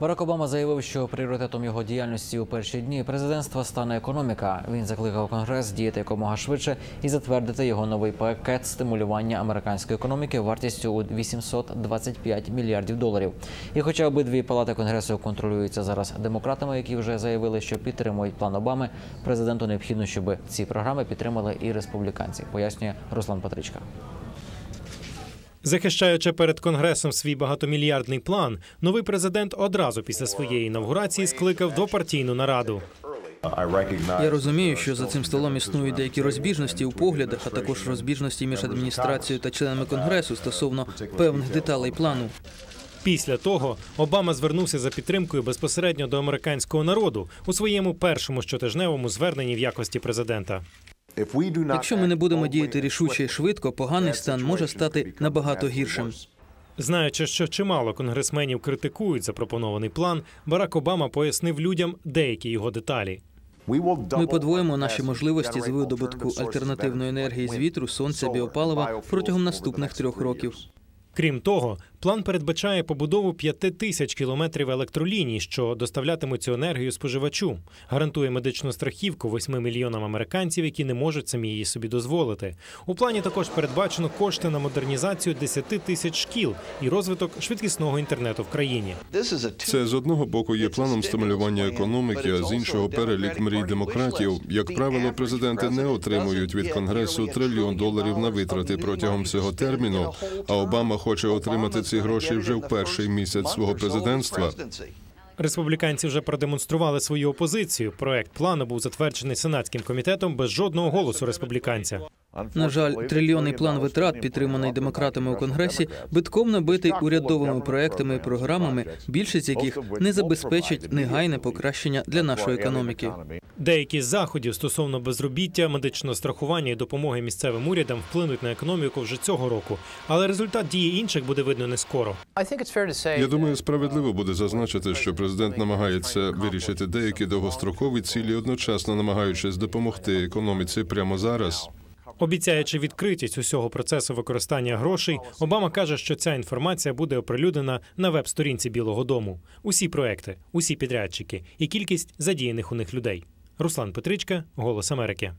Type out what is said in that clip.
Барак Обама заявив, що пріоритетом його діяльності у перші дні президентства стане економіка. Він закликав Конгрес діяти якомога швидше і затвердити його новий пакет стимулювання американської економіки вартістю у 825 мільярдів доларів. І хоча обидві палати конгресу контролюються зараз демократами, які вже заявили, що підтримують план Обами, президенту необхідно, щоб ці програми підтримали і республіканці, пояснює Руслан Патричка. Захищаючи перед конгресом свій багатомільярдний план, новий президент одразу після своєї інавгурації скликав двопартійну нараду. Я розумію, що за цим столом існують деякі розбіжності у поглядах, а також розбіжності між адміністрацією та членами конгресу стосовно певних деталей плану. Після того Обама звернувся за підтримкою безпосередньо до американського народу у своєму першому щотижневому зверненні в якості президента. Якщо ми не будемо діяти рішуче і швидко, поганий стан може стати набагато гіршим. Знаючи, що чимало конгресменів критикують запропонований план, Барак Обама пояснив людям деякі його деталі. Ми подвоїмо наші можливості з видобутку альтернативної енергії з вітру, сонця, біопалива протягом наступних трьох років. Крім того, план передбачає побудову 5 тисяч кілометрів електроліній, що доставлятимуть цю енергію споживачу, гарантує медичну страхівку 8 мільйонам американців, які не можуть самі її собі дозволити. У плані також передбачено кошти на модернізацію 10 тисяч шкіл і розвиток швидкісного інтернету в країні. Це з одного боку є планом стимулювання економіки, а з іншого перелік мрій демократів. Як правило, президенти не отримують від конгресу трильйон доларів на витрати протягом цього терміну. А Обама хоче отримати ці гроші вже в перший місяць свого президентства. Республіканці вже продемонстрували свою опозицію. Проект плану був затверджений сенатським комітетом без жодного голосу республіканця. На жаль, трильйонний план витрат, підтриманий демократами у конгресі, битком набитий урядовими проектами і програмами, більшість яких не забезпечить негайне покращення для нашої економіки. Деякі з заходів стосовно безробіття, медичного страхування і допомоги місцевим урядам вплинуть на економіку вже цього року, але результат дії інших буде видно не скоро. Я думаю, справедливо буде зазначити, що президент намагається вирішити деякі довгострокові цілі, одночасно намагаючись допомогти економіці прямо зараз. Обіцяючи відкритість усього процесу використання грошей, Обама каже, що ця інформація буде оприлюднена на веб-сторінці Білого Дому. Усі проекти, усі підрядчики і кількість задіяних у них людей. Руслан Петричка, Голос Америки.